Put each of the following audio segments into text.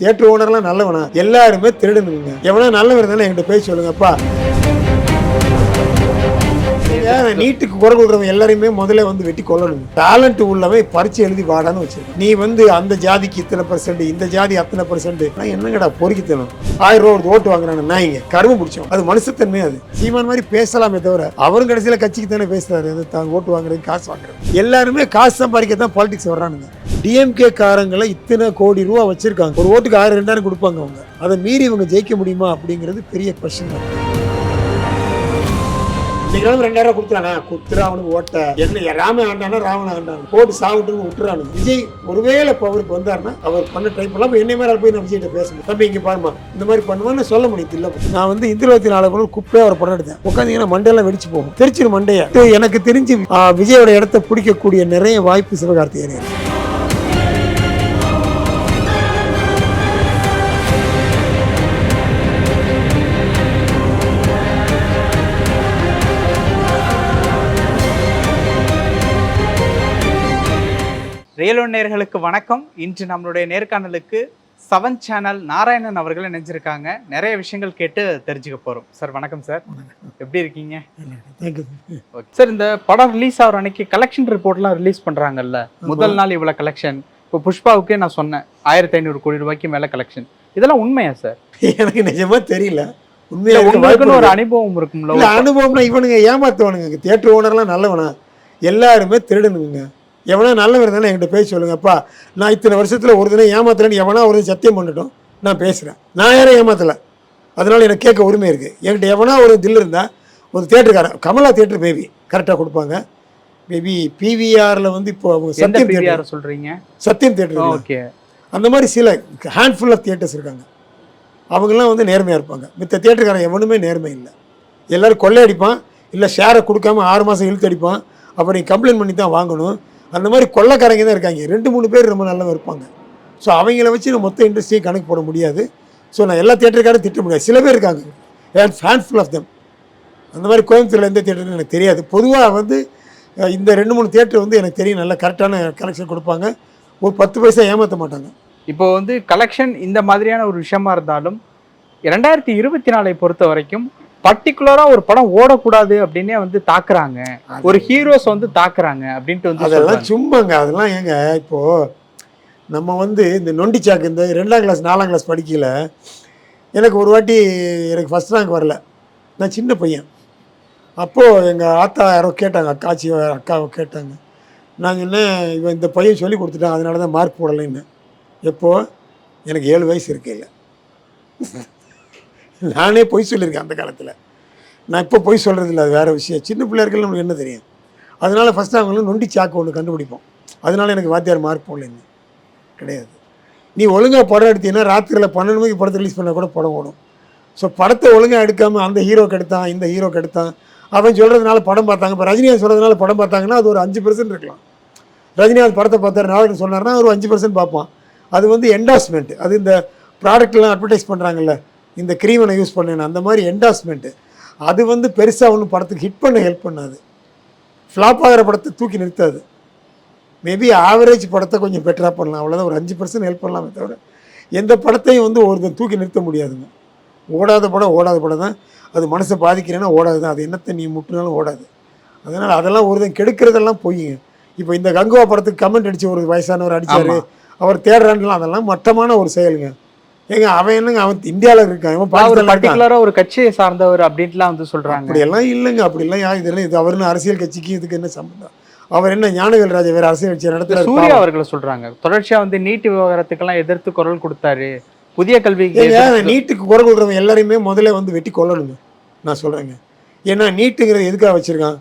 Theatre ஓனர்லாம் நல்லவனா? எல்லாருமே திருடனுங்க. எவனா நல்லவன் தானே என்கிட்ட பேசி சொல்லுங்கப்பா. நீங்க நீட்டுக்கு குறை கொடுக்குறவங்க எல்லாரையுமே முதல்ல வந்து வெட்டி கொல்லணும். டேலண்ட் உள்ளவன் பரிச்சு எழுதி வாடான்னு வச்சு நீ வந்து அந்த ஜாதிக்கு இத்தனை பர்சன்ட் இந்த ஜாதி அத்தனை பர்சன்ட் என்னங்கடா பொறுக்கித்தனம் ஆயிரம் ரூபா ஒரு ஓட்டு வாங்குறானு இங்க கரும்பு பிடிச்சோம் அது மனுஷத்தன்மை அது. சீமான் மாதிரி பேசலாமே தவிர அவரும் கடைசியில் கட்சிக்கு தானே பேசுறாரு. அது தான் ஓட்டு வாங்குறது காசு வாங்குறது. எல்லாருமே காசு சம்பாதிக்க தான் பாலிடிக்ஸ் வர்றானுங்க. டிஎம்கே காரங்களை இத்தனை கோடி ரூபா வச்சிருக்காங்க. ஒரு ஓட்டுக்கு ஆயிரம் ரெண்டாயிரம் கொடுப்பாங்க அவங்க. அதை மீறி இவங்க ஜெயிக்க முடியுமா அப்படிங்கிறது பெரிய கொஸ்டின் தான். இன்னைக்கு ரெண்டாயிரம் ரூபா கொடுத்துறானா? குத்துறா அவனுக்கு ஓட்ட. என்ன ராம ஆண்டானா ராவண ஆண்டான? போட்டு சாப்பிட்டு விட்டுறானு. விஜய் ஒருவேளை அவருக்கு வந்தாருன்னா அவர் பண்ண ட்ரை பண்ணலாம். என்னை மாதிரி போய் நான் விஜய்கிட்ட பேசணும். தம்பி இங்க பாருமா இந்த மாதிரி பண்ணுவான்னு சொல்ல முடியுது இல்ல. நான் வந்து இருபத்தி நாலு கூட குப்பையா ஒரு படம் எடுத்தேன். உட்காந்தீங்கன்னா மண்டையெல்லாம் வெடிச்சு போகும். தெரிச்சிரு மண்டைய. எனக்கு தெரிஞ்சு விஜயோட இடத்த பிடிக்கக்கூடிய நிறைய வாய்ப்பு சிவகார்த்திகேயன் ரியலோ நேயர்களுக்கு வணக்கம். இன்று நம்மளுடைய நேர்காணலுக்கு செவன் சேனல் நாராயணன் அவர்கள் இணைஞ்சிருக்காங்க. நிறைய விஷயங்கள் கேட்டு தெரிஞ்சுக்க போறோம். சார் வணக்கம் சார். எப்படி இருக்கீங்க. ஓகே சார் இந்த படம் ரிலீஸ் ஆகிற அன்னைக்கு கலெக்ஷன் ரிப்போர்ட்லாம் ரிலீஸ் பண்றாங்கல்ல. முதல் நாள் இவ்வளவு கலெக்ஷன் இப்போ புஷ்பாவுக்கே நான் சொன்னேன் ஆயிரத்தி ஐநூறு கோடி ரூபாய்க்கு மேல கலெக்ஷன் இதெல்லாம் உண்மையா சார்? எனக்கு நிஜமா தெரியல. உண்மையா உங்களுக்குன்னு ஒரு. அனுபவம் இருக்கும்ல அனுபவம்னா இவனுங்க ஏமாத்துவானுங்க. தியேட்டர் ஓனர்லாம் நல்லவனா? எல்லாருமே திருடனுங்க. எவனா நல்லவன் தானே என்கிட்ட பேசி சொல்லுங்கப்பா நான் இத்தனை வருஷத்துல ஒரு தினம் ஏமாத்துறேன்னு எவனா ஒரு சத்தியம் பண்ணட்டும் நான் பேசுறேன். நான் யாரும் ஏமாத்தல. அதனால எனக்கு கேட்க உரிமை இருக்கு. என்கிட்ட எவனா ஒரு தில் இருந்தா ஒரு தியேட்டருக்காரன் கமலா தியேட்டர் மேபி கரெக்டாக கொடுப்பாங்க. மேபி பிவிஆரில் வந்து இப்போ அவங்க சத்தியம் தியேட்டர். பிவிஆர் சொல்றீங்க? சத்தியம் தியேட்டர் ஓகே. அந்த மாதிரி சில ஹேண்ட்ஃபுல் ஆஃப் தியேட்டர்ஸ் இருக்காங்க. அவங்கெல்லாம் வந்து நேர்மையாக இருப்பாங்க. மித்த தியேட்டருக்காரன் எவனுமே நேர்மை இல்லை. எல்லாரும் கொள்ளையடிப்பான். இல்லை ஷேரை கொடுக்காம ஆறு மாதம் இழுத்து அடிப்பான். அப்புறம் நீ கம்ப்ளைண்ட் பண்ணி தான் வாங்கணும். அந்த மாதிரி கொள்ளக்காரங்க தான் இருக்காங்க. ரெண்டு மூணு பேர் ரொம்ப நல்லா இருப்பாங்க. ஸோ அவங்கள வச்சு நான் மொத்த இண்டஸ்ட்ரியை கணக்கு போட முடியாது. ஸோ நான் எல்லா தேட்டருக்காரும் திட்ட முடியாது. சில பேர் இருக்காங்க. ஹேண்ட்ஃபுல் ஆஃப் தம் அந்த மாதிரி கோயம்புத்தூரில் எந்த தேட்டர்னு எனக்கு தெரியாது. பொதுவாக வந்து இந்த ரெண்டு மூணு தேட்டர் வந்து எனக்கு தெரியும். நல்லா கரெக்டான கலெக்ஷன் கொடுப்பாங்க. ஒரு பத்து பைசா ஏமாற்ற மாட்டாங்க. இப்போ வந்து கலெக்ஷன் இந்த மாதிரியான ஒரு விஷயமா இருந்தாலும் ரெண்டாயிரத்தி இருபத்தி நாலை பொறுத்த வரைக்கும் பர்டிகுலரா ஒரு படம் ஓடக்கூடாது அப்படின்னே வந்து தாக்குறாங்க. ஒரு ஹீரோஸ் வந்து தாக்குறாங்க அப்படின்ட்டு வந்து அதெல்லாம். சும்மாங்க. அதெல்லாம் ஏங்க இப்போ நம்ம வந்து இந்த நொண்டி சாக்கு இந்த ரெண்டாம் கிளாஸ் நாலாம் கிளாஸ் படிக்கல எனக்கு ஒரு வாட்டி எனக்கு ஃபஸ்ட் ரேங்க் வரல. நான் சின்ன பையன். அப்போது எங்கள் ஆத்தா யாரோ கேட்டாங்க அக்காச்சி அக்காவை கேட்டாங்க. நான் சொன்னேன் இவன் இந்த பையன் சொல்லி கொடுத்துட்டான் அதனால தான் மார்க் போடலைன்னு. எப்போ? எனக்கு ஏழு வயசு இருக்கையில். நானே பொய் சொல்லியிருக்கேன் அந்த காலத்தில். நான் இப்போ பொய் சொல்கிறது இல்லை அது வேறு விஷயம். சின்ன பிள்ளைகள் நம்மளுக்கு என்ன தெரியும்? அதனால் ஃபஸ்ட்டு அவங்களும் நொண்டி சாக்கு ஒன்று கண்டுபிடிப்போம். அதனால் எனக்கு வாத்தியார் மார்க் போடலன்னு கிடையாது. நீ ஒழுங்காக படம் எடுத்தீங்கன்னா ராத்திரியில் பன்னெண்டு மணிக்கு படத்தை ரிலீஸ் பண்ணால் கூட படம் ஓடும். ஸோ படத்தை ஒழுங்காக எடுக்காமல் அந்த ஹீரோக்கு எடுத்தான் இந்த ஹீரோக்கு எடுத்தான். அவன் சொல்கிறதுனால படம் பார்த்தாங்க. இப்போ ரஜினிகாந்த் சொல்கிறதுனால படம் பார்த்தாங்கன்னா அது ஒரு அஞ்சு பர்சன்ட் இருக்கலாம். ரஜினிகாந்த் படத்தை பார்த்தாரு நாளைக்கு சொன்னார்னா ஒரு அஞ்சு பர்சன்ட் பார்ப்பான். அது வந்து என்டாஸ்மெண்ட் அது இந்த ப்ராடக்ட்லாம் அட்வர்டைஸ் பண்ணுறாங்கல்ல இந்த க்ரீமை யூஸ் பண்ணேன். அந்த மாதிரி என்டாஸ்மெண்ட்டு அது வந்து பெருசாக ஒன்றும் படத்துக்கு ஹிட் பண்ண ஹெல்ப் பண்ணாது. ஃப்ளாப் ஆகிற படத்தை தூக்கி நிறுத்தாது. மேபி ஆவரேஜ் படத்தை கொஞ்சம் பெட்டராக பண்ணலாம். அவ்வளோதான் ஒரு அஞ்சு பர்சன்ட் ஹெல்ப் பண்ணலாமே தவிர எந்த படத்தையும் வந்து ஒருத்தன் தூக்கி நிறுத்த முடியாதுங்க. ஓடாத படம் ஓடாத படம் தான். அது மனசை பாதிக்கிறேன்னா ஓடாது தான். அது என்னத்தை நீ முட்டினாலும் ஓடாது. அதனால் அதெல்லாம் ஒருத்தன் கெடுக்கிறதெல்லாம் பொய்யுங்க இப்போ இந்த கங்குவா படத்துக்கு கமெண்ட் அடிச்சு ஒரு வயசானவர் ஆமா. அவர் தேடுறான்லாம் அதெல்லாம் மட்டமான ஒரு செயலுங்க. ஏங்க அவன் என்னங்க அவன் இந்தியாவில் இருக்கான் இவன் பர்டிகுலரா ஒரு கட்சியை சார்ந்தவர் அப்படின்ட்டுலாம் வந்து சொல்றாங்க. அப்படியெல்லாம் இல்லைங்க அப்படிலாம் யா இதெல்லாம் இது அவருன்னு அரசியல் கட்சிக்கு இதுக்கு என்ன சம்பந்தம்? அவர் என்ன ஞானவேல் ராஜா வேற அரசியல் கட்சி நடத்துறாரு? சூர்யா. அவர்களை சொல்றாங்க தொடர்ச்சியா வந்து நீட் விவகாரத்துக்கெல்லாம் எதிர்த்து குரல் கொடுத்தாரு. புதிய எதிர்த்து- நீட்டுக்கு குரல் கொடுக்குறவங்க எல்லாரையுமே முதல்ல வந்து வெட்டி கொல்லணுங்க நான் சொல்கிறேங்க ஏன்னா நீட்டுங்கிறது எதுக்காக வச்சுருக்கான்?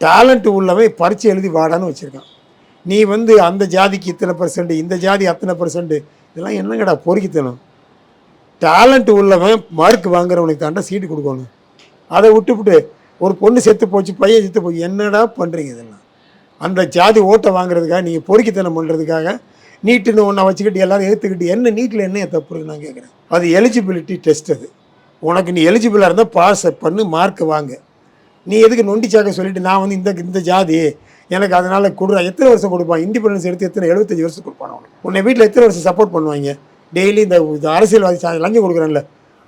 டேலண்ட் உள்ளவன் பரிச்சு எழுதி வாடான்னு வச்சுருக்கான். நீ வந்து அந்த ஜாதிக்கு இத்தனை பர்சன்ட் இந்த ஜாதி அத்தனை பர்சன்ட் இதெல்லாம் என்னங்கடா பொறுக்கித்தனம்? டேலண்ட் உள்ளவன் மார்க் வாங்குறவனுக்கு தாண்டா சீட்டு கொடுக்கணும். அதை விட்டுவிட்டு ஒரு பொண்ணு செத்து போச்சு பையன் செத்து போச்சு என்னடா பண்ணுறீங்க இதெல்லாம்? அந்த ஜாதி ஓட்டை வாங்குறதுக்காக நீங்கள் பொறுக்கித்தனம் பண்ணுறதுக்காக நீட்டுன்னு ஒன்றை வச்சுக்கிட்டு எல்லோரும் ஏற்றுக்கிட்டு என்ன நீட்டில் என்ன தப்பு நான் கேட்குறேன் அது எலிஜிபிலிட்டி டெஸ்ட் அது. உனக்கு நீ எலிஜிபிளாக இருந்தால் பாஸ் பண்ணு மார்க் வாங்க. நீ எதுக்கு நொண்டிச்சாக்க சொல்லிட்டு நான் வந்து இந்த இந்த ஜாதி எனக்கு அதனால் கொடுறா எத்தனை வருஷம் கொடுப்பான்? இண்டிபெண்டன்ஸ் எடுத்து எத்தனை எழுபத்தஞ்சி வருஷம் கொடுப்பான் அவனுக்கு. உன்னை வீட்டில் எத்தனை வருஷம் சப்போர்ட் பண்ணுவாங்க? டெய்லி இந்த இந்த அரசியல்வாதி லஞ்சம் கொடுக்குறான்ல.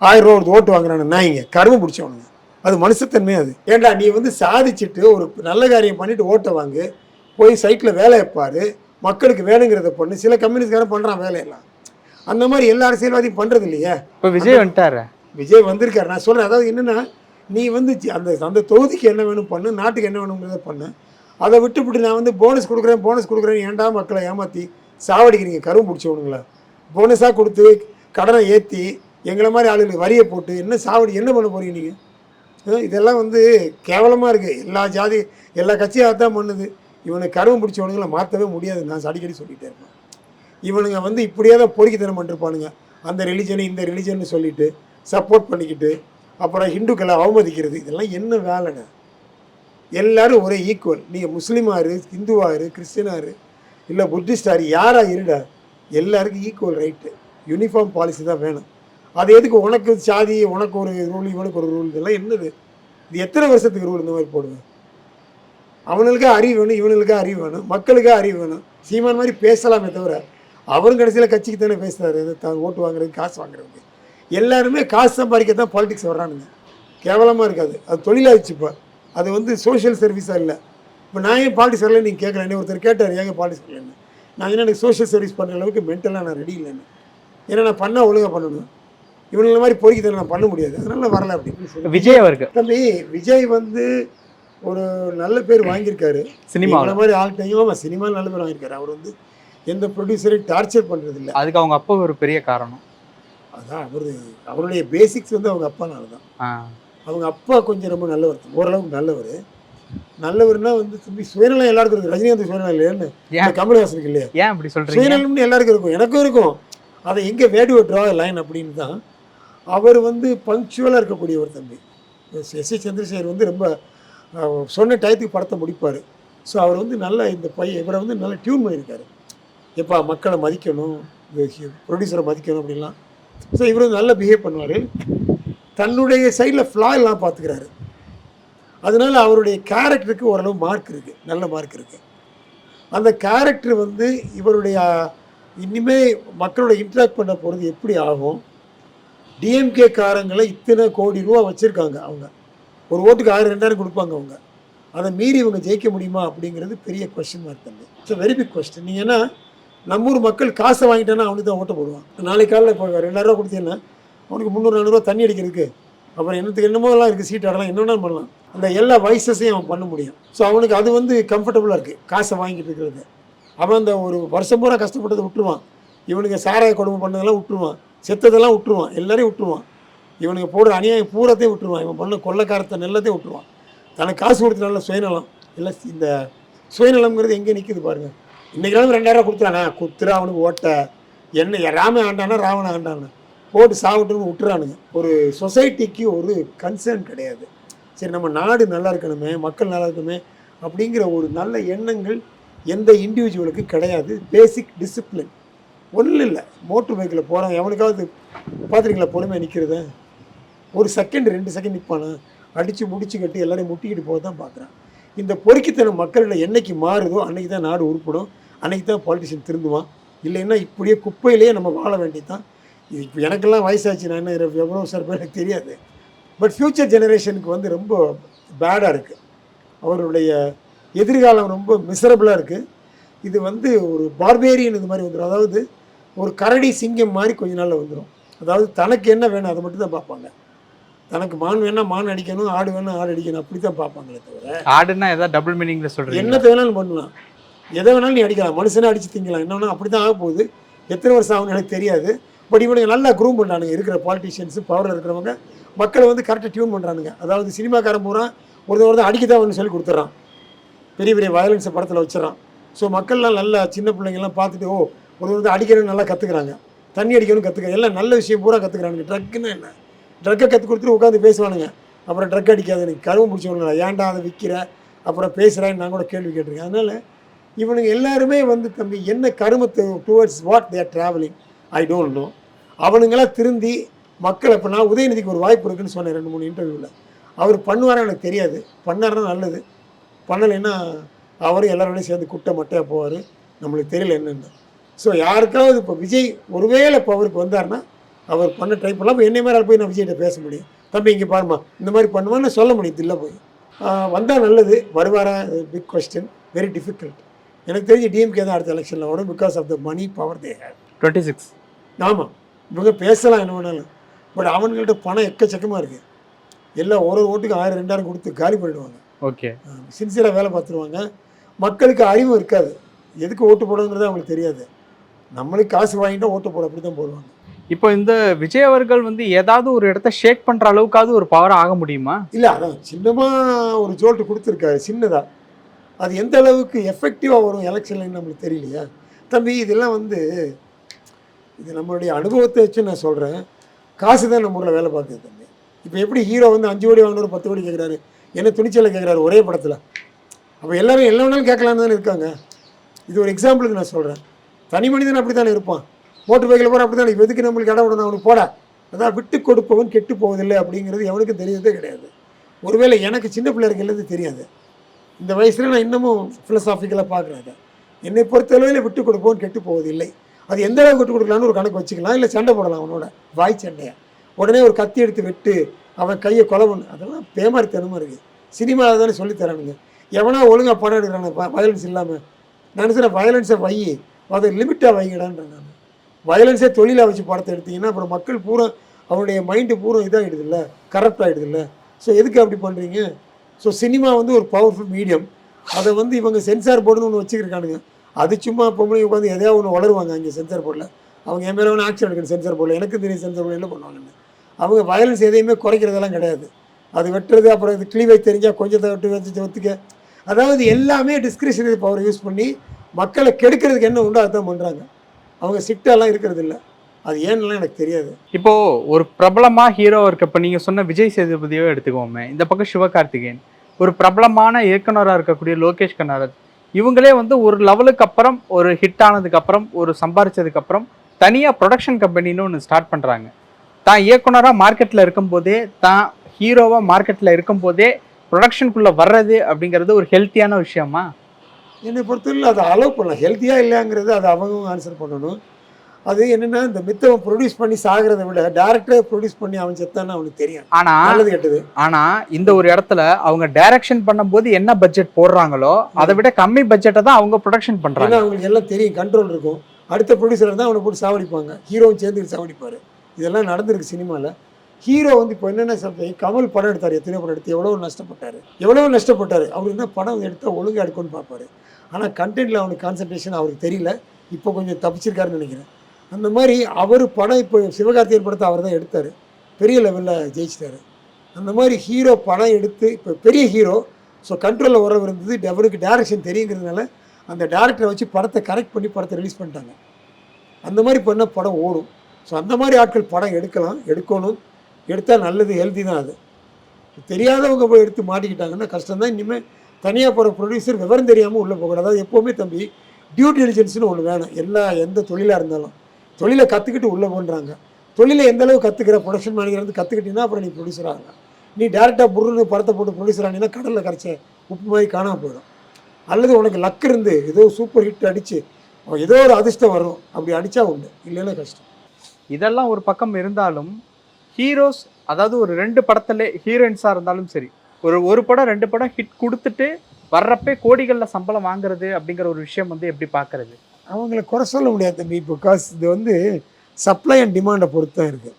ஆயிரம் ரூபா கொடுத்து ஓட்டு வாங்குறானு நாய்ங்க கரும்பு பிடிச்சவனுங்க அது மனுஷத்தன்மை அது. ஏன்டா நீ வந்து சாதிச்சுட்டு ஒரு நல்ல காரியம் பண்ணிட்டு ஓட்டை வாங்கு. போய் சைட்டில் வேலை வைப்பாரு மக்களுக்கு வேணுங்கிறத பண்ணு. சில கம்யூனிஸ்ட்காரன் பண்ணுறான் வேலையெல்லாம். அந்த மாதிரி எல்லா அரசியல்வாதியும் பண்ணுறது இல்லையே. இப்போ விஜய் வந்துட்டாரு? விஜய் வந்திருக்காரு. நான் சொல்கிறேன் அதாவது என்னென்னா நீ வந்து அந்த அந்த தொகுதிக்கு என்ன வேணும் பண்ணு. நாட்டுக்கு என்ன வேணுங்கிறத பண்ணு. அதை விட்டுவிட்டு நான் வந்து போனஸ் கொடுக்குறேன் போனஸ் கொடுக்குறேன் ஏன்டா மக்களை ஏமாற்றி சாவடிக்கிறீங்க? கரும்பு பிடிச்சவனுங்களா? போனஸாக கொடுத்து கடனை ஏற்றி எங்களை மாதிரி ஆளுங்களுக்கு வரியை போட்டு என்ன சாவடி என்ன பண்ண போகிறீங்க நீங்கள் இதெல்லாம் வந்து கேவலமாக இருக்குது எல்லா ஜாதி எல்லா கட்சியாக தான் பண்ணுது. இவனுக்கு கரும்பு பிடிச்சவனுங்களை மாற்றவே முடியாது. நான் அடிக்கடி சொல்லிகிட்டே இருப்பேன். இவனுங்க வந்து இப்படியே தான் பொறுக்கித்தனம் பண்ணிருப்பானுங்க. அந்த ரிலிஜனை இந்த ரிலிஜன் சொல்லிட்டு சப்போர்ட் பண்ணிக்கிட்டு அப்புறம் ஹிந்துக்களை அவமதிக்கிறது. இதெல்லாம் என்ன வேலைங்க? எல்லாரும் ஒரே ஈக்குவல் நீங்கள் முஸ்லீமாரு ஹிந்துவாரு கிறிஸ்டினாரு இல்லை புத்திஸ்டாரு யாராக இருடா? எல்லாருக்கும் ஈக்குவல் ரைட்டு யூனிஃபார்ம் பாலிசி தான் வேணும். அது எதுக்கு? உனக்கு சாதி உனக்கு ஒரு ரூல் இவனுக்கு ஒரு ரூல் இதெல்லாம் என்னது? இது எத்தனை வருஷத்துக்கு ரூல் இந்த மாதிரி போடுவேன் அவனுக்கு அறிவு வேணும் இவனுக்கு அறிவு வேணும் மக்களுக்கு அறிவு வேணும். சீமான் மாதிரி பேசலாமே தவிர அவரும் கடைசியில் கட்சிக்கு தானே பேசுகிறாரு தான் ஓட்டு வாங்குறதுக்கு காசு வாங்குறதுக்கு. எல்லாருமே காசு சம்பாதிக்க தான் பாலிடிக்ஸ் வர்றானுங்க. கேவலமாக இருக்காது. அது தொழிலாகிடுச்சு இப்போ அது வந்து சோஷியல் சர்வீஸாக இல்லை. இப்போ நான் ஏன் பாலிடிக்ஸ் வரல நீங்கள் கேட்குறேன் ஒருத்தர் கேட்டார் ஏங்க பாலிடிக்ஸ் வரலன்னு? நான் என்ன எனக்கு சோஷியல் சர்வீஸ் பண்ணுற அளவுக்கு மென்டலாக நான் ரெடி இல்லைன்னு. ஏன்னா நான் பண்ணால் ஒழுங்காக பண்ணணும். இவனுங்களை மாதிரி பொறுக்கி நான் பண்ண முடியாது. அதனால வரல அப்படின்னு விஜய் அவருக்கு? தம்பி விஜய் வந்து ஒரு நல்ல பேர் வாங்கியிருக்காரு. சினிமாவில்? இந்த மாதிரி ஆள்கிட்டையும் ஆமாம் சினிமாவில் நல்ல பேர் வாங்கியிருக்காரு. அவர் வந்து எந்த ப்ரொடியூசரையும் டார்ச்சர் பண்ணுறது இல்லை அதுக்கு அவங்க அப்பா ஒரு பெரிய காரணம். அதான் அவர் அவருடைய பேசிக்ஸ் வந்து அவங்க அப்பானால தான். அவங்க அப்பா கொஞ்சம் ரொம்ப நல்லவர். ஓரளவுக்கு நல்லவர். நல்லவர்னா வந்து தம்பி சுயநலம் எல்லாருக்கும் இருக்குது ரஜினிகாந்த் சுயநலம் இல்லையான்னு கமல்ஹாசனுக்கு இல்லையா? ஏன் அப்படி சொல்றீங்க? சுயநலம்னு எல்லாருக்கும் இருக்கும். எனக்கும் இருக்கும். அதை எங்கே வேடு ட்ரா லைன் அப்படின்னு தான் அவர் வந்து பங்க்சுவலாக இருக்கக்கூடியவர் தம்பி. எஸ் எஸ் சந்திரசேகர் வந்து ரொம்ப சொன்ன டயத்துக்கு படத்தை முடிப்பார். ஸோ அவர் வந்து நல்ல இந்த பையன் இவரை வந்து நல்லா டியூன் பண்ணியிருக்காரு. எப்பா மக்களை மதிக்கணும் ப்ரொடியூசரை மதிக்கணும் அப்படின்லாம். ஸோ இவர் வந்து நல்லா பிஹேவ் பண்ணுவார். தன்னுடைய சைடில் ஃப்ளா எல்லாம் பார்த்துக்கிறாரு அதனால அவருடைய கேரக்டருக்கு ஓரளவு மார்க் இருக்குது நல்ல மார்க் இருக்குது அந்த கேரக்டர் வந்து இவருடைய இனிமே மக்களோட இன்ட்ராக்ட் பண்ண போகிறது எப்படி ஆகும்? டிஎம்கே காரங்களை இத்தனை கோடி ரூபா வச்சுருக்காங்க அவங்க. ஒரு ஓட்டுக்கு ஆயிரம் ரெண்டாயிரம் கொடுப்பாங்க அவங்க. அதை மீறி இவங்க ஜெயிக்க முடியுமா அப்படிங்கிறது பெரிய கொஸ்டின் மார்க் தம்பி இட்ஸ் வெரி பிக் கொஸ்டின் நீங்கள் ஏன்னா நம்ம ஊர் மக்கள் காசை வாங்கிட்டேன்னா அவனுக்கு தான் ஓட்ட போடுவான். நாளைக்கு காலையில் இப்போ ரெண்டாயிரரூவா கொடுத்தீங்கன்னா அவனுக்கு முந்நூறு நானூறுரூவா தண்ணி அடிக்கிறதுக்கு அப்புறம் என்னத்துக்கு என்னமோலாம் இருக்குது சீட் ஆடலாம் என்னென்ன பண்ணலாம்? அந்த எல்லா வயசஸையும் அவன் பண்ண முடியும். ஸோ அவனுக்கு அது வந்து கம்ஃபர்டபுளாக இருக்குது காசை வாங்கிட்டு இருக்கிறது. அவன் அந்த ஒரு வருஷம் பூரா கஷ்டப்பட்டதை விட்டுருவான். இவனுக்கு சாராய கொடுமை பண்ணதெல்லாம் விட்டுருவான். செத்ததெல்லாம் விட்டுருவான். எல்லாரையும் விட்டுருவான். இவனுக்கு போடுற அநியாயம் பூரத்தையும் விட்டுருவான். இவன் பண்ண கொள்ளக்காரத்தை நெல்லத்தையும் விட்டுருவான். தனக்கு காசு கொடுத்து நல்ல சுயநலம். இல்லை இந்த சுயநலம்ங்கிறது எங்கே நிற்குது பாருங்க. இன்னைக்கு நாளும் ரெண்டாயிரம் கொடுத்துறானா. குத்துறா அவனுக்கு ஓட்ட. என்ன ராமன் ஆண்டானா ராவண ஆண்டானா? போட்டு சாப்பிட்டுன்னு விட்டுறானுங்க. ஒரு சொசைட்டிக்கு ஒரு கன்சர்ன் கிடையாது. சரி நம்ம நாடு நல்லா இருக்கணுமே மக்கள் நல்லா இருக்கணுமே அப்படிங்கிற ஒரு நல்ல எண்ணங்கள் எந்த இண்டிவிஜுவலுக்கும் கிடையாது. பேசிக் டிசிப்ளின் ஒன்றும் இல்லை. மோட்டர் பைக்கில் போகிறான் எவனுக்காவது பார்த்துருக்கீங்களா பொறுமை நிற்கிறத ஒரு செகண்ட் ரெண்டு செகண்ட் நிற்பானா அடித்து முடிச்சு கட்டி எல்லாரையும் முட்டிக்கிட்டு போக தான் பார்க்குறான் இந்த பொறுக்கித்தனம் மக்களில் என்னைக்கு மாறுதோ அன்றைக்கி தான் நாடு உருப்படும். அன்றைக்கி தான் பாலிட்டிஷியன் திருந்துவான். இல்லைன்னா இப்படியே குப்பையிலேயே நம்ம வாழ வேண்டியது தான் எனக்கெல்லாம் வயசாச்சு நான் என்ன எவ்வளோ சார் எனக்கு தெரியாது. பட் ஃப்யூச்சர் ஜெனரேஷனுக்கு வந்து ரொம்ப பேடாக இருக்குது அவருடைய எதிர்காலம் ரொம்ப மிசரபிளாக இருக்குது இது வந்து ஒரு பார்பேரியன் இது மாதிரி வந்துடும் அதாவது ஒரு கரடி சிங்கம் மாதிரி கொஞ்ச நாளில் வந்துடும் அதாவது தனக்கு என்ன வேணும் அதை மட்டும் தான் பார்ப்பாங்க. தனக்கு மான் வேணா மான் அடிக்கணும் ஆடு வேணா ஆடு அடிக்கணும் அப்படி தான் பார்ப்பாங்களே தவிர ஆடுன்னா ஏதாவது டபுள் மீனிங்ல சொல்றீங்க என்னத்தை வேணாலும் பண்ணலாம். எதை வேணாலும் நீ அடிக்கலாம். மனுஷனே அடிச்சு திங்கலாம். என்ன வேணா அப்படி தான் ஆக போகுது எத்தனை வருஷம் ஆகும்னு எனக்கு தெரியாது. பட் இவனுங்க நல்லா க்ரூம் பண்ணுறானுங்க இருக்கிற பாலிட்டிஷியன்ஸு பவரில் இருக்கிறவங்க மக்களை வந்து கரெக்டாக டியூன் பண்ணுறானுங்க அதாவது சினிமாக்காரன் பூரா ஒருத்தர் ஒருத்தர் அடிக்க தான் ஒன்று சொல்லி கொடுத்துட்றான் பெரிய பெரிய வயலன்ஸை படத்தில் வச்சிடறான். ஸோ மக்கள்லாம் நல்லா சின்ன பிள்ளைங்கள்லாம் பார்த்துட்டு ஓ ஒரு ஒருத்தர் அடிக்கணும்னு நல்லா கற்றுக்குறாங்க தண்ணி அடிக்கணும் கற்றுக்க எல்லாம் நல்ல விஷயம் பூரா கற்றுக்குறானுங்க ட்ரக்குன்னு என்ன? ட்ரக்கை கற்றுக் கொடுத்துட்டு உட்காந்து பேசுவானுங்க. அப்புறம் ட்ரக் அடிக்காது எனக்கு கருவம் முடிச்சவங்களா ஏன்டா அதை விற்கிற அப்புறம் பேசுகிறேன்னு நான் கூட கேள்வி கேட்டிருக்கேன். அதனால் இவனுங்க எல்லாருமே வந்து தம்பி என்ன கருமத்தை towards what there travelling I don't know அவனுங்களாம் திருந்தி மக்கள் இப்போ நான் உதயநிதிக்கு ஒரு வாய்ப்பு இருக்குன்னு சொன்னேன் ரெண்டு மூணு இன்டர்வியூவில் அவர் பண்ணுவாரா எனக்கு தெரியாது. பண்ணாருன்னா நல்லது. பண்ணலைன்னா அவரும் எல்லாரோடையும் சேர்ந்து குட்டை மட்டையாக போவார். நம்மளுக்கு தெரியல என்னென்னு. ஸோ யாருக்காவது இப்போ விஜய் ஒருவேளை இப்போ அவருக்கு வந்தாருன்னா அவர் பண்ண ட்ரை பண்ணலாம். இப்போ என்னை மாதிரி போய் நான் விஜய்கிட்ட பேச முடியும். தம்பி இங்கே பாருமா இந்த மாதிரி பண்ணுவான்னு சொல்ல முடியும் இல்லை போய். வந்தால் நல்லது. வருவாரா? பிக் கொஸ்டின் வெரி டிஃபிகல்ட் எனக்கு தெரிஞ்சு டிஎம்கே தான் அடுத்த எலெக்ஷனில் வரும் because of the money power they have twenty six ஆமாம் இவங்க பேசலாம் என்ன வேணாலும். பட் அவங்கள்ட்ட பணம் எக்கச்சக்கமாக இருக்குது எல்லாம் ஒரு ஓட்டுக்கு ஆயிரம் ரெண்டாயிரம் கொடுத்து காலி பண்ணிடுவாங்க. ஓகே சின்சியராக வேலை பார்த்துருவாங்க. மக்களுக்கு அறிவும் இருக்காது. எதுக்கு ஓட்டு போடணுங்கிறது அவங்களுக்கு தெரியாது. நம்மளுக்கு காசு வாங்கிட்டா ஓட்டு போட அப்படி தான் போடுவாங்க. இப்போ இந்த விஜய் அவர்கள் வந்து ஏதாவது ஒரு இடத்த ஷேக் பண்ற அளவுக்காவது ஒரு பவர் ஆக முடியுமா? இல்லை அதான் சின்னமாக ஒரு ஜோல்ட்டு கொடுத்துருக்காரு சின்னதாக அது எந்த அளவுக்கு எஃபெக்டிவாக வரும் எலெக்ஷன்லன்னு நம்மளுக்கு தெரியலையா? தம்பி இதெல்லாம் வந்து இது நம்மளுடைய அனுபவத்தை வச்சு நான் சொல்கிறேன் காசு தான் நம்ம ஊரில் வேலை பார்க்குது தம்பி. இப்போ எப்படி ஹீரோ வந்து அஞ்சு கோடி வாங்கினவர் பத்து கோடி கேட்குறாரு என்ன துணிச்சலை கேட்குறாரு ஒரே படத்தில். அப்போ எல்லாரும் எல்லா வேணாலும் கேட்கலான்னு தானே இருக்காங்க. இது ஒரு எக்ஸாம்பிளுக்கு நான் சொல்கிறேன் தனி மனிதன் அப்படி தானே இருப்பான். மோட்டர் பைக்கில் போகிற அப்படி தானே எதுக்கு நம்மளுக்கு இடம் விடணும்? அவனுக்கு போட. அதான் விட்டு கொடுப்பவன் கெட்டு போவதில்லை அப்படிங்கிறது எவனுக்கும் தெரியறதே கிடையாது. ஒருவேளை எனக்கு சின்ன பிள்ளைகளுக்கு தெரியாது. இந்த வயசில் நான் இன்னமும் ஃபிலசாஃபிக்கலாக பார்க்குறேன் என்னை பொறுத்தளவில் விட்டு கொடுப்போம் கெட்டு போவதில்லை. அது எந்த அளவுக்கு விட்டு கொடுக்கலான்னு ஒரு கணக்கு வச்சுக்கலாம். இல்லை சண்டை போடலாம் அவனோட. வாய் சண்டையை. உடனே ஒரு கத்தி எடுத்து வெட்டு அவன் கையை கொலை பண்ணு. அதெல்லாம் பேமாரித்தனமாக இருக்குது சினிமாவில் தானே சொல்லித் தரானுங்க. எவனா ஒழுங்காக படம் எடுக்கிறாங்க வயலன்ஸ் இல்லாமல் நினச்சிட வயலன்ஸை வை. அதை லிமிட்டாக வைங்கடான்றேன் நான். வயலன்ஸே தொழிலாக வச்சு படத்தை எடுத்தீங்கன்னா அப்புறம் மக்கள் பூரா அவனுடைய மைண்டு பூரா இதாகிடுது இல்லை கரப்ட் ஆகிடுதில்ல ஸோ எதுக்கு அப்படி பண்ணுறீங்க ஸோ சினிமா வந்து ஒரு பவர்ஃபுல் மீடியம் அதை வந்து இவங்க சென்சார் போர்டுன்னு ஒன்று வச்சுருக்கானுங்க அது சும்மா பொம்பளை உட்காந்து எதையாவது ஒன்று வளருவாங்க அங்கே சென்சார் போர்டில் அவங்க என் மேலே ஒன்று ஆக்ஷன் எடுக்கணும் சென்சார் போர்டில் எனக்கு தெரியும் சென்சார் போர்டில் என்ன பண்ணுவாங்கன்னு அவங்க வயலன்ஸ் எதையுமே குறைக்கிறதெல்லாம் கிடையாது. அது வெட்டுறது அப்புறம் இது கிளீவை தெரிஞ்சால் கொஞ்சத்தை விட்டு வச்சு ஒத்துக்க. அதாவது எல்லாமே டிஸ்கிரிஷனரி பவர் யூஸ் பண்ணி மக்களை கெடுக்கிறதுக்கு என்ன உண்டோ அதுதான் பண்ணுறாங்க அவங்க சிட்டெல்லாம் இருக்கிறது இல்லை அது ஏன்னுலாம் எனக்கு தெரியாது. இப்போது ஒரு பிரபலமாக ஹீரோ இருக்க. இப்போ நீங்கள் சொன்ன விஜய் சேதுபதியோ எடுத்துக்கோமே. இந்த பக்கம் சிவகார்த்திகேயன். ஒரு பிரபலமான இயக்குனராக இருக்கக்கூடிய லோகேஷ் கனகராஜ் இவங்களே வந்து ஒரு லெவலுக்கு அப்புறம் ஒரு ஹிட் ஆனதுக்கு அப்புறம் ஒரு சம்பாரிச்சதுக்கு அப்புறம் ப்ரொடக்ஷன் கம்பெனின்னு ஒன்று ஸ்டார்ட் பண்ணுறாங்க தான் இயக்குனராக மார்க்கெட்டில் இருக்கும்போதே தான் ஹீரோவாக மார்க்கெட்டில் இருக்கும்போதே ப்ரொடக்ஷனுக்குள்ளே வர்றது அப்படிங்கிறது ஒரு ஹெல்த்தியான விஷயமா? என்னை பொறுத்தவரையில் அதை அலோவ் பண்ணலாம் ஹெல்த்தியாக இல்லைங்கிறது அதை அவங்க ஆன்சர் பண்ணணும். அது என்னென்னா இந்த மித்தவன் ப்ரொடியூஸ் பண்ணி சாகிறத விட டேரக்டரே ப்ரொடியூஸ் பண்ணி அவன் செத்தான்னு அவனுக்கு தெரியும். ஆனா நல்லது கெட்டது. ஆனா இந்த ஒரு இடத்துல அவங்க டைரக்ஷன் பண்ணும்போது என்ன பட்ஜெட் போடுறாங்களோ அதை விட கம்மி பட்ஜெட்டை தான் அவங்க ப்ரொடக்ஷன் பண்றாங்க. அவங்களுக்கு எல்லாம் தெரியும் கண்ட்ரோல் இருக்கும். அடுத்த ப்ரொடியூசர் தான் அவனை போட்டு சாவடிப்பாங்க. ஹீரோவும் சேர்ந்து சாவடிப்பார். இதெல்லாம் நடந்திருக்கு சினிமாவில் ஹீரோ வந்து இப்போ என்னென்ன சொல்றேன் கமல் படம் எடுத்தார் எத்தனையோ படம் எடுத்து. எவ்வளோ நஷ்டப்பட்டார். எவ்வளோ நஷ்டப்பட்டார். அவர் என்ன படம் எடுத்தால் ஒழுங்காக எடுக்கும்னு பார்ப்பாரு. ஆனால் கண்டென்ட்டில் அவனுக்கு கான்சன்ட்ரேஷன் அவருக்கு தெரியல. இப்போ கொஞ்சம் தப்பிச்சிருக்காருன்னு நினைக்கிறேன். அந்த மாதிரி அவர் படம் இப்போ சிவகார்த்திகேயன் படத்தை அவர் தான் எடுத்தார். பெரிய லெவலில் ஜெயிச்சிட்டாரு. அந்த மாதிரி ஹீரோ படம் எடுத்து இப்போ பெரிய ஹீரோ ஸோ கண்ட்ரோலில் உறவு இருந்தது. அவருக்கு டேரக்ஷன் தெரியுங்கிறதுனால அந்த டேரக்டரை வச்சு படத்தை கரெக்ட் பண்ணி படத்தை ரிலீஸ் பண்ணிட்டாங்க. அந்த மாதிரி பண்ணால் படம் ஓடும். ஸோ அந்த மாதிரி ஆட்கள் படம் எடுக்கலாம் எடுக்கணும். எடுத்தால் நல்லது ஹெல்தி தான் அது. தெரியாதவங்க போய் எடுத்து மாட்டிக்கிட்டாங்கன்னா கஷ்டம் தான் இனிமேல் தனியாக போகிற ப்ரொடியூசர் விவரம் தெரியாமல் உள்ளே போகக்கூடாது. அதாவது எப்போவுமே தம்பி டியூ டெலிஜென்ஸ்னு ஒன்று வேணும். எல்லா எந்த தொழிலாக இருந்தாலும். தொழிலை கற்றுக்கிட்டு உள்ளே போன்றாங்க. தொழிலை எந்தளவு கற்றுக்கிற ப்ரொடக்ஷன் மேனேஜர் வந்து கற்றுக்கிட்டீங்கன்னா அப்புறம் நீ ப்ரொடியூசர் ஆகலாம் நீ டேரெக்டாக புருன்னு படத்தை போட்டு ப்ரொடியூசர் ஆனீங்கன்னா கடலில் கரைச்ச உப்பு மாதிரி காணாமல் போயிடும். அல்லது உனக்கு லக் இருந்து ஏதோ சூப்பர் ஹிட் அடித்து ஏதோ ஒரு அதிர்ஷ்டம் வரும். அப்படி அடித்தா உண்டு. இல்லைன்னா கஷ்டம். இதெல்லாம் ஒரு பக்கம் இருந்தாலும் ஹீரோஸ் அதாவது ஒரு ரெண்டு படத்துல ஹீரோயின்ஸாக இருந்தாலும் சரி ஒரு ஒரு படம் ரெண்டு படம் ஹிட் கொடுத்துட்டு வர்றப்பே கோடிகளில் சம்பளம் வாங்குறது அப்படிங்கிற ஒரு விஷயம் வந்து எப்படி பார்க்கறது? அவங்கள குறை சொல்ல முடியாது தம்பி. பிகாஸ் இது வந்து சப்ளை அண்ட் டிமாண்டை பொறுத்து தான் இருக்குது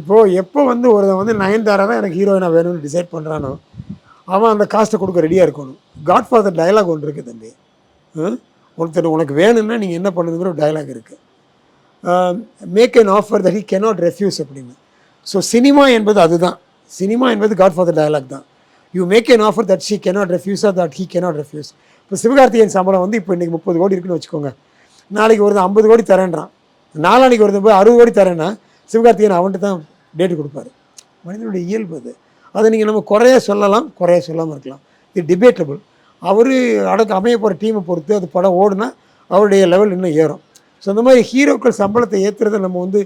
இப்போது எப்போ வந்து ஒருத்தன் வந்து நயன்தாரா தான் எனக்கு ஹீரோயினாக வேணும்னு டிசைட் பண்ணுறானோ அவன் அந்த காஸ்ட்டை கொடுக்க ரெடியாக இருக்கணும். காட் ஃபாதர் டயலாக் ஒன்று இருக்குது தம்பி? ஒருத்தர் உனக்கு வேணும்னா நீங்கள் என்ன பண்ணுங்கிற ஒரு டயலாக் இருக்குது make an offer that he cannot refuse அப்படின்னு. ஸோ சினிமா என்பது அதுதான். சினிமா என்பது காட் ஃபாதர் டயலாக் தான். You make an offer that she cannot refuse or that he cannot refuse. இப்போ சிவகார்த்திகேயன் சம்பளம் வந்து இப்போ இன்றைக்கி முப்பது கோடி இருக்குன்னு வச்சுக்கோங்க. நாளைக்கு ஒருத்தன் ஐம்பது கோடி தரேன்றான். நாளானைக்கு ஒருத்தன் போய் அறுபது கோடி தரேன்னா சிவகார்த்திகேயன் அவன்கிட்ட தான் டேட்டு கொடுப்பாரு. மனிதனுடைய இயல்பு அது. அதை நீங்கள் நம்ம குறைய சொல்லலாம் குறைய சொல்லாமல் இருக்கலாம். இது டிபேட்டபிள் அவர் அடக்க அமைய போகிற டீமை பொறுத்து அது படம் ஓடுனா அவருடைய லெவல் இன்னும் ஏறும். ஸோ அந்த மாதிரி ஹீரோக்கள் சம்பளத்தை ஏற்றுறதை நம்ம வந்து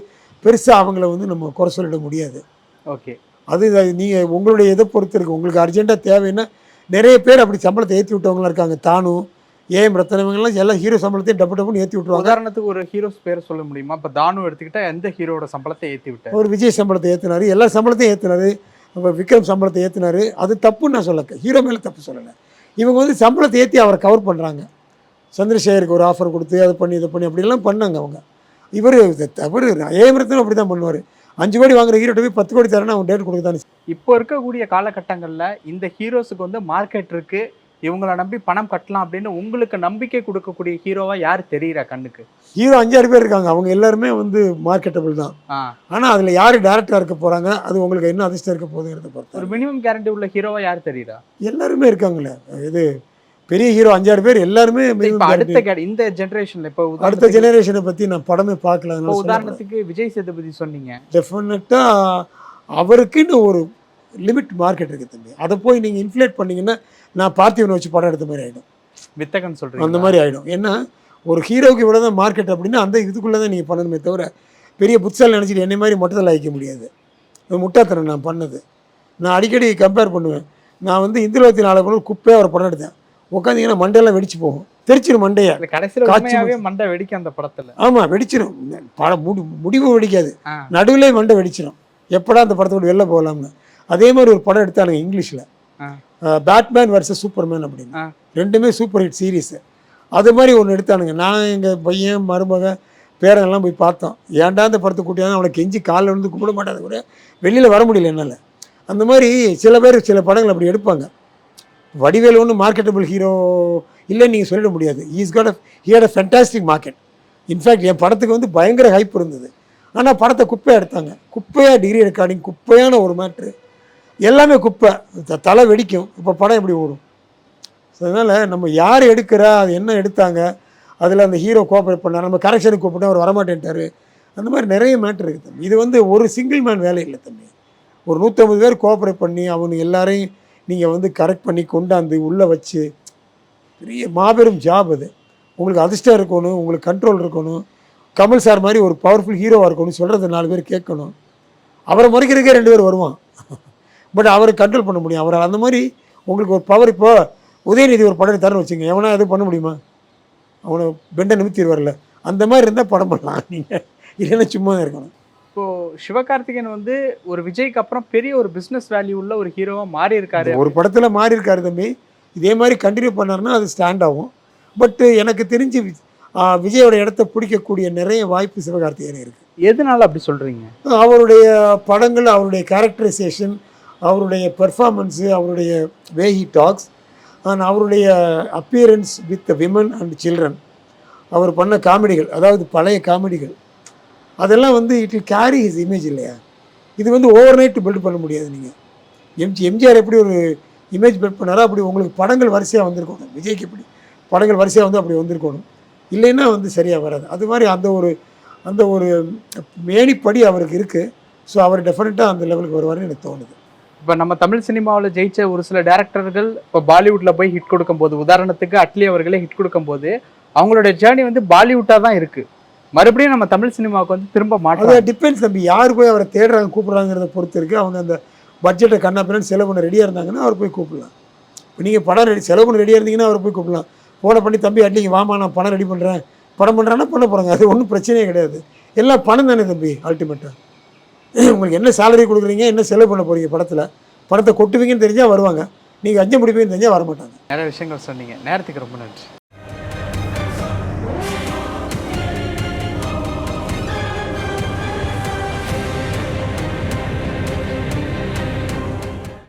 பெருசாக அவங்கள வந்து நம்ம குறை சொல்லிட முடியாது. ஓகே அது நீங்கள் உங்களுடைய இதை பொறுத்து இருக்குது உங்களுக்கு அர்ஜென்ட்டாக தேவைன்னா நிறைய பேர் அப்படி சம்பளத்தை ஏற்றி விட்டவங்களாம் இருக்காங்க. தானும் ஏஎம் ரத்தனவங்கலாம் எல்லா ஹீரோ சம்பளத்தையும் டப்பு டப்புன்னு ஏற்றி விட்ருவாங்க உதாரணத்துக்கு ஒரு ஹீரோஸ் பேர் சொல்ல முடியுமா? இப்ப தானு எடுத்துக்கிட்டா எந்த ஹீரோட சம்பளத்தை ஏத்தி விட்டார்? ஒரு விஜய் சம்பளத்தை ஏற்றினாரு எல்லா சம்பளத்தையும் ஏற்றினாரு அப்புறம் விக்ரம் சம்பளத்தை ஏற்றினாரு அது தப்புன்னு நான் சொல்லல. ஹீரோ மேலே தப்பு சொல்லலை. இவங்க வந்து சம்பளத்தை ஏற்றி அவரை கவர் பண்ணுறாங்க சந்திரசேகருக்கு ஒரு ஆஃபர் கொடுத்து அதை பண்ணி இதை பண்ணி அப்படிலாம் பண்ணாங்க அவங்க. இவர் தவறு ஏஎம் ரத்தனம் அப்படி தான் பண்ணுவார். அஞ்சு கோடி வாங்குற ஹீரோட்ட போய் பத்து கோடி தரேன்னா அவன் டேட் கொடுக்க தானே இப்போ இருக்கக்கூடிய காலகட்டங்கள்ல இந்த ஹீரோஸுக்கு வந்து மார்க்கெட் இருக்கு. இவங்கள நம்பி பணம் கட்டலாம் அப்படின்னு உங்களுக்கு நம்பிக்கை கொடுக்கக்கூடிய ஹீரோவா யார் தெரியுறா கண்ணுக்கு? ஹீரோ அஞ்சாறு பேர் இருக்காங்க. அவங்க எல்லாருமே வந்து மார்க்கெட்டபிள் தான். ஆ. ஆனால் அதில் யார் டேரக்டராக இருக்க போகிறாங்க அது உங்களுக்கு என்ன அதிர்ஷ்டம் இருக்க போகுதுங்கிறத பொறுத்து. ஒரு மினிமம் கேரண்டி உள்ள ஹீரோவா யார் தெரியுறா? எல்லாருமே இருக்காங்களே இது பெரிய ஹீரோ அஞ்சாறு பேர் எல்லாருமே அடுத்த இந்த ஜெனரேஷன்ல இப்ப அடுத்த ஜெனரேஷனை பற்றி நான் படமே பார்க்கல உதாரணத்துக்கு விஜய் சேதுபதி சொன்னீங்க. டெஃபினட்டாக அவருக்குன்னு ஒரு லிமிட் மார்க்கெட் இருக்குது தம்பி. அதை போய் நீங்கள் இன்ஃப்ளேட் பண்ணீங்கன்னா நான் பார்த்திவனை வச்சு படம் எடுத்த மாதிரி ஆகிடும் வித்தகன் சொல்றீங்க அந்த மாதிரி ஆகிடும் ஏன்னா ஒரு ஹீரோவுக்கு இவ்வளோ தான் மார்க்கெட் அப்படின்னா அந்த இதுக்குள்ளே தான் நீங்கள் பண்ணணுமே தவிர பெரிய புத்தால் நினச்சிட்டு என்னை மாதிரி மொட்டத்தில் ஆகிக்க முடியாது. முட்டாத்தனம் நான் பண்ணது. நான் அடிக்கடி கம்பேர் பண்ணுவேன். நான் வந்து இந்திரவத்தி நாலு குப்பையாக ஒரு படம் எடுத்தேன். உட்காந்தீங்கன்னா மண்டையெல்லாம் வெடிச்சு போகும். தெரிச்சிடும் மண்டையை. கடைசியில காட்சி மண்டை வெடிக்க அந்த படத்துல. ஆமாம் வெடிச்சிடும் படம் முடி முடிவு வெடிக்காது. நடுவிலே மண்டை வெடிச்சிடும் எப்படா அந்த படத்தை விட்டு வெளில போகலாம்னு. அதே மாதிரி ஒரு படம் எடுத்தானுங்க இங்கிலீஷில். பேட்மேன் வர்சஸ் சூப்பர்மேன் அப்படின்னு. ரெண்டுமே சூப்பர் ஹிட் சீரீஸு அது மாதிரி ஒன்று எடுத்தானுங்க. நான் எங்கள் பையன் மருமக பேரங்கெல்லாம் போய் பார்த்தோம். ஏன்டா அந்த படத்தை கூட்டியாந்து அவனை கெஞ்சி காலில் வந்து கும்பிட மாட்டாது கூட வெளியில் வர முடியல என்னால். அந்த மாதிரி சில பேர் சில படங்கள் அப்படி எடுப்பாங்க. வடிவேலு ஒன்று மார்க்கெட்டபிள் ஹீரோ இல்லைன்னு நீங்கள் சொல்லிட முடியாது. Is got here a fantastic market in fact என் படத்துக்கு வந்து பயங்கர ஹைப் இருந்தது. ஆனால் படத்தை குப்பையாக எடுத்தாங்க. குப்பையாக டிகிரி ரெக்கார்டிங் குப்பையான ஒரு மேட்ரு எல்லாமே குப்பை. த- தலை வெடிக்கும். இப்போ படம் எப்படி ஓடும்? ஸோ அதனால் நம்ம யார் எடுக்கிறா அது என்ன எடுத்தாங்க அதில் அந்த ஹீரோ கோஆப்ரேட் பண்ணார் நம்ம கரெக்ஷனுக்கு கூப்பிட்டா அவர் வரமாட்டேன்ட்டார். அந்த மாதிரி நிறைய மேட்ரு இருக்குது தம்பி. இது வந்து ஒரு சிங்கிள் மேன் வேலை இல்லை தம்பி. ஒரு நூற்றம்பது பேர் கோஆப்ரேட் பண்ணி அவங்க எல்லாரையும் நீங்கள் வந்து கரெக்ட் பண்ணி கொண்டாந்து உள்ளே வச்சு பெரிய மாபெரும் ஜாப் அது. உங்களுக்கு அதிர்ஷ்டம் இருக்கணும் உங்களுக்கு கண்ட்ரோல் இருக்கணும். கமல் சார் மாதிரி ஒரு பவர்ஃபுல் ஹீரோவாக இருக்கணும் சொல்கிறது நாலு பேர் கேட்கணும். அவரை முறைக்கிறதுக்கே ரெண்டு பேர் வருவான். பட் அவரை கண்ட்ரோல் பண்ண முடியும். அவரை அந்த மாதிரி உங்களுக்கு ஒரு பவர் இப்போ உதயநிதி ஒரு படம் தரணும் வச்சுங்க எவனா எதுவும் பண்ண முடியுமா? அவனை பெண்டை நிமித்திடுவார்ல. அந்த மாதிரி இருந்தால் படம் பண்ணலாம். நீங்கள் இல்லைன்னா சும்மா தான் இருக்கணும். இப்போ சிவகார்த்திகேயன் வந்து ஒரு விஜய்க்கு அப்புறம் பெரிய ஒரு பிசினஸ் வேல்யூ உள்ள ஒரு ஹீரோவா மாறி இருக்காரு ஒரு படத்தில் மாறி இருக்காரு தம்பி. இதே மாதிரி கண்டினியூ பண்ணாருன்னா அது ஸ்டாண்ட் ஆகும். பட் எனக்கு தெரிஞ்சு விஜயோட இடத்த பிடிக்கக்கூடிய நிறைய வாய்ப்பு சிவகார்த்திகேயன் இருக்குது எதனால அப்படி சொல்றீங்க? அவருடைய படங்கள் அவருடைய கேரக்டரைசேஷன் அவருடைய பெர்ஃபார்மன்ஸு அவருடைய வே ஹி டாக்ஸ் அண்ட் அவருடைய appearance with women and children அவர் பண்ண காமெடிகள் அதாவது பழைய காமெடிகள். அதெல்லாம் வந்து it'll carry his image இல்லையா? இது வந்து ஓவர் நைட் பில்ட் பண்ண முடியாது நீங்கள் எம்ஜி எம்ஜிஆர் எப்படி ஒரு இமேஜ் பில்ட் பண்ணாரோ அப்படி உங்களுக்கு படங்கள் வரிசையாக வந்திருக்கணும். விஜய்க்கு எப்படி படங்கள் வரிசையாக வந்து அப்படி வந்திருக்கணும். இல்லைன்னா வந்து சரியாக வராது. அது மாதிரி அந்த ஒரு அந்த ஒரு மேனிப்படி அவருக்கு இருக்குது ஸோ அவர் டெஃபினட்டாக அந்த லெவலுக்கு வருவார்னு எனக்கு தோணுது. இப்போ நம்ம தமிழ் சினிமாவில் ஜெயிச்ச ஒரு சில டேரக்டர்கள் இப்போ பாலிவுட்டில் போய் ஹிட் கொடுக்கும்போது உதாரணத்துக்கு அட்லி அவர்களே ஹிட் கொடுக்கும்போது அவங்களோட ஜேர்னி வந்து பாலிவுட்டாக தான் இருக்குது மறுபடியும் நம்ம தமிழ் சினிமாவுக்கு வந்து திரும்ப மாட்டோம் டிபெண்ட்ஸ் தம்பி. யார் போய் அவரை தேடுறாங்க கூப்பிட்றாங்கிறத பொறுத்து இருக்குது அவங்க அந்த பட்ஜெட்டை கண்ணா பின்னாடி செலவு பண்ண ரெடியாக இருந்தாங்கன்னா அவர் போய் கூப்பிடலாம். இப்போ நீங்கள் படம் ரெடி செலவு பண்ண ரெடியாக இருந்தீங்கன்னா அவர் போய் கூப்பிடலாம். ஃபோனை பண்ணி தம்பி அட்லிங்க வாமா நான் பணம் ரெடி பண்ணுறேன் படம் பண்ணுறான்னா பண்ண போகிறாங்க அது ஒன்றும் பிரச்சனையே கிடையாது. எல்லாம் பணம் தானே தம்பி அல்டிமேட்டாக உங்களுக்கு என்ன சேலரி கொடுக்குறீங்க என்ன செலவு பண்ண போகிறீங்க படத்தில்? படத்தை கொட்டுவீங்கன்னு தெரிஞ்சால் வருவாங்க. நீங்கள் அஞ்சு முடிப்பீங்கன்னு தெரிஞ்சால் வரமாட்டாங்க. நிறைய விஷயங்கள் சொன்னீங்க. நேரத்துக்கு ரொம்ப நன்றி.